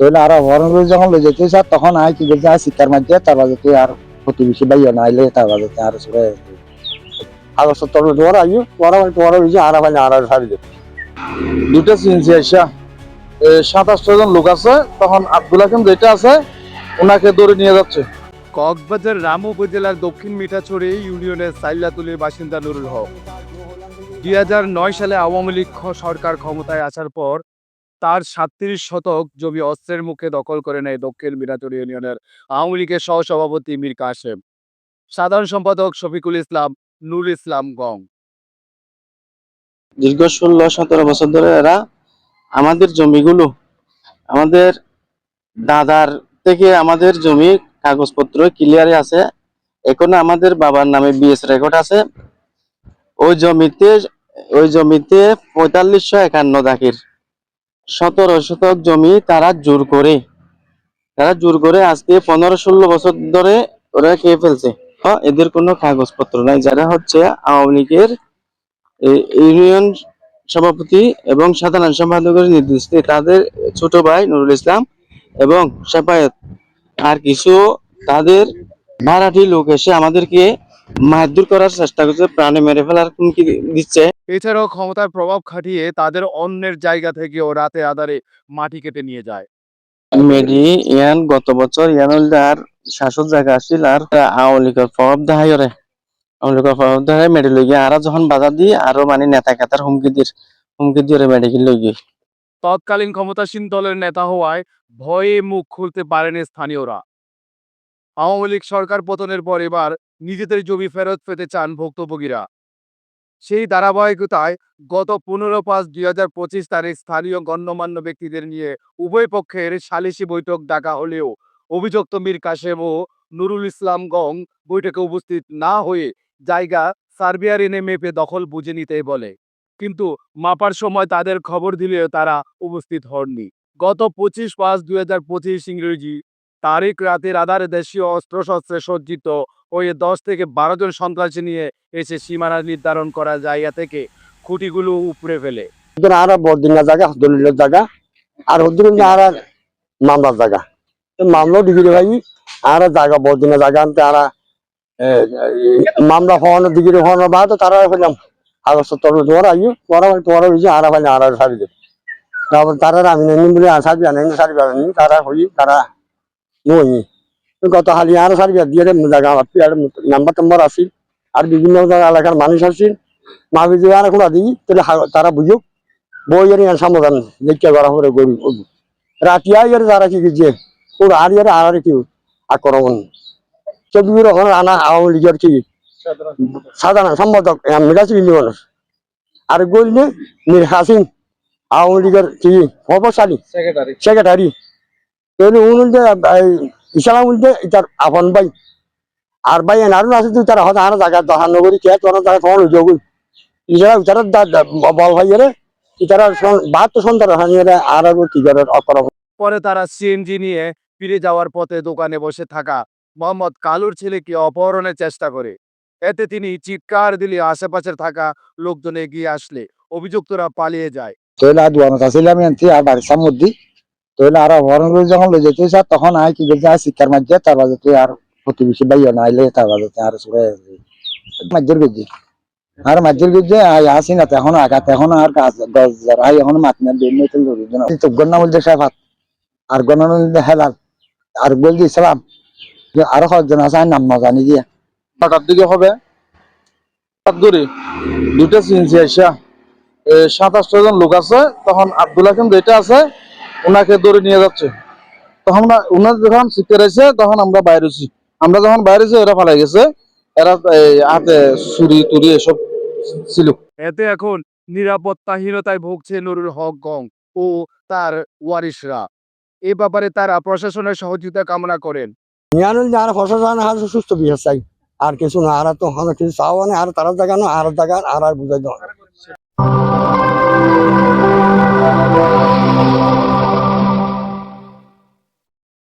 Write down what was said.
তাহলে আর হরণ যখন লই যেতে স্যার তখন আই কি করছে শিক্ষার মাঝে তার বাজে তুই আর প্রতিবেশী বাইয়া না আইলে তার বাজে আর সরে আগস্ট তোর তোমার আইও পড়া পড়া হয়েছে আর ভাই আর সারি দে দুটো সিএনসি আসা সাতাশটা জন লোক আছে, তখন আব্দুল হাকিম যেটা আছে ওনাকে ধরে নিয়ে যাচ্ছে। কক্সবাজার রাম উপজেলার দক্ষিণ মিঠাছড়ি ইউনিয়নের সাইলাতুলির বাসিন্দা নুরুল হক। দুই সালে আওয়ামী লীগ সরকার ক্ষমতায় আসার পর তার সাতত্রিশ শতক জমি অস্ত্রের মুখে দখল করে নেয় দক্ষিণ মিঠাছড়ি ইউনিয়নের আওয়ামী লীগের সহসভাপতি মীর কাশেম। সাধারণ সম্পাদক শফিকুল ইসলাম নুর ইসলাম গং। দীর্ঘ ষোলো, সতেরো বছর ধরে এরা আমাদের জমিগুলো, আমাদের দাদার থেকে আমাদের জমি কাগজপত্র ক্লিয়ারে আছে। এখনও আমাদের বাবার নামে বিএস রেকর্ড আছে। ওই জমিতে ওই জমিতে পঁয়তাল্লিশশো একান্ন দাকির সতেরো শতক জমি তারা জোর করে। তারা জোর করে আজকে পনেরো ষোলো বছর ধরে ওরা খেয়ে ফেলছে। হ্যাঁ, এদের কোনো কাগজপত্র নাই যারা হচ্ছে আওয়ামী লীগের ইউনিয়ন সভাপতি এবং সাধারণ সম্পাদকের নির্দেশে তাদের ছোট ভাই নুরুল ইসলাম এবং শেফায়েত আর কিছু তাদের মারাঠি লোক এসে আমাদেরকে মারধর করার চেষ্টা করছে প্রাণে মেরে ফেলার হুমকি দিচ্ছে। এছাড়াও ক্ষমতার প্রভাব খাটিয়ে তাদের অন্যের জায়গা থেকেও রাতে আধারে মাটি কেটে নিয়ে যায়। মেডি ইয়ান গত বছর ইয়ানুল আর শাসক জায়গা আসছিল আর আওয়ামী লীগের প্রভাব দেখাই ওরে। আওয়ামী লীগের প্রভাব দেখাই মেডি লই আর যখন বাধা দিয়ে আরও মানে নেতা কেতার হুমকি দিয়ে হুমকি দিয়ে মেডিকেল লই গিয়ে তৎকালীন ক্ষমতাসীন দলের নেতা হওয়ায় ভয়ে মুখ খুলতে পারেনি স্থানীয়রা। আওয়ামী লীগ সরকার পতনের পর এবার নিজেদের জমি ফেরত পেতে চান ভুক্তভোগীরা। সেই ধারাবাহিকতায় গত পনেরো পাঁচ দুই হাজার পঁচিশ তারিখ স্থানীয় গণ্যমান্য ব্যক্তিদের নিয়ে উভয় পক্ষের সালিসি বৈঠক ডাকা হলেও অভিযুক্ত মীর কাশেম ও নুরুল ইসলাম গং বৈঠকে উপস্থিত না হয়ে জায়গা সার্বিয়ার এনে মেপে দখল বুঝে নিতে বলে। কিন্তু মাপার সময় তাদের খবর দিলেও তারা উপস্থিত হননি। গত পঁচিশ পাঁচ দুই হাজার পঁচিশ ইংরেজি তারিখ রাতের আধারে দেশীয় অস্ত্রশস্ত্রে সজ্জিত ওই দশ থেকে বারো জন সন্ত্রাসী নিয়ে এসে সীমানা নির্ধারণ করা জায়গা থেকে খুঁটিগুলো উপড়ে ফেলে? আর বরদিনা জায়গা দলিলের জায়গা আর হদ্দুর আর মামলার জায়গা। তো মামলাও ডিগ্রি ভাই। আর জায়গা বরদিনা জায়গা আনতে আর মামলা হওয়ানো ডিগ্রি হওয়ানো বা তো তারা হইলাম আগস্ট তোর তোমার আইও পড়া পড়া হয়েছে আর ভাই আর সারি দে তারপর তারা আমি বলে আনেন আনেন তারা হই তারা নই গত হালি আর সারি দিয়ে জায়গা আমার নাম্বার টাম্বার আসি আর বিভিন্ন জায়গা এলাকার মানুষ আসছিল মাবি যে আর এখন দিই তাহলে তারা বুঝুক বই এর সমাধান দেখতে করা করে গরু রাতিয়া ইয়ার যারা কি যে ওর আর ইয়ার আর কি আক্রমণ। চব্বিশ রকম আনা আওয়ামী লীগের কি সাধারণ সম্পাদক মিরাজ ইউনিয়নের আর গইলে মীর হাসিন আওয়ামী লীগের কি প্রভাবশালী সেক্রেটারি সেক্রেটারি। যে আপন ভাই আর ভাই এনারও আছে তুই তারা জায়গা দহান নগরী কে তোর জায়গা তোমার যোগ ইসারা ইতারা বল বাহাত্তর সন্তান আর কি পরে তারা সিএনজি নিয়ে ফিরে যাওয়ার পথে দোকানে বসে থাকা মোহাম্মদ কালুর ছেলেকে অপহরণের চেষ্টা করে। এতে তিনি চিৎকার দিলে আশেপাশে থাকা লোকজন এগিয়ে আসলে অভিযুক্তরা পালিয়ে যায়। তৈলে আর হরণ যখন তখন আই কি করছে শিক্ষার মাঝে তার বাজে তুই আর প্রতিবেশী না আইলে তার বাজে আর সরে মাঝের আর মাঝের আসি না আঘাত এখন আর গাছ, গছ আই এখন না তো গন্না সাফাত আর গন্না বলতে হেলাল আর বলছি আরও আছে নাম না জানি দিয়ে ছটার দিকে হবে করে দুটো সিএনসি আসা সাতাশটা জন লোক আছে, তখন আব্দুল হাকিম যেটা আছে ওনাকে ধরে নিয়ে যাচ্ছে। তখন ওনার যখন শিখতে আছে তখন আমরা বাইরে আমরা যখন বাইরে এরা পালাই গেছে। এরা হাতে ছুরি টুরি এসব ছিল। এতে এখন নিরাপত্তাহীনতায় ভুগছে নুরুল হক গং ও তার ওয়ারিশরা। এ ব্যাপারে তারা প্রশাসনের সহযোগিতা কামনা করেন। নিয়ানুল যে আর আর সুস্থ বিহার চাই। আর কিছু না আর তো হলো কিছু চাওয়া নেই আর তারা জায়গা না আর জায়গা আর আর বুঝাই দেওয়া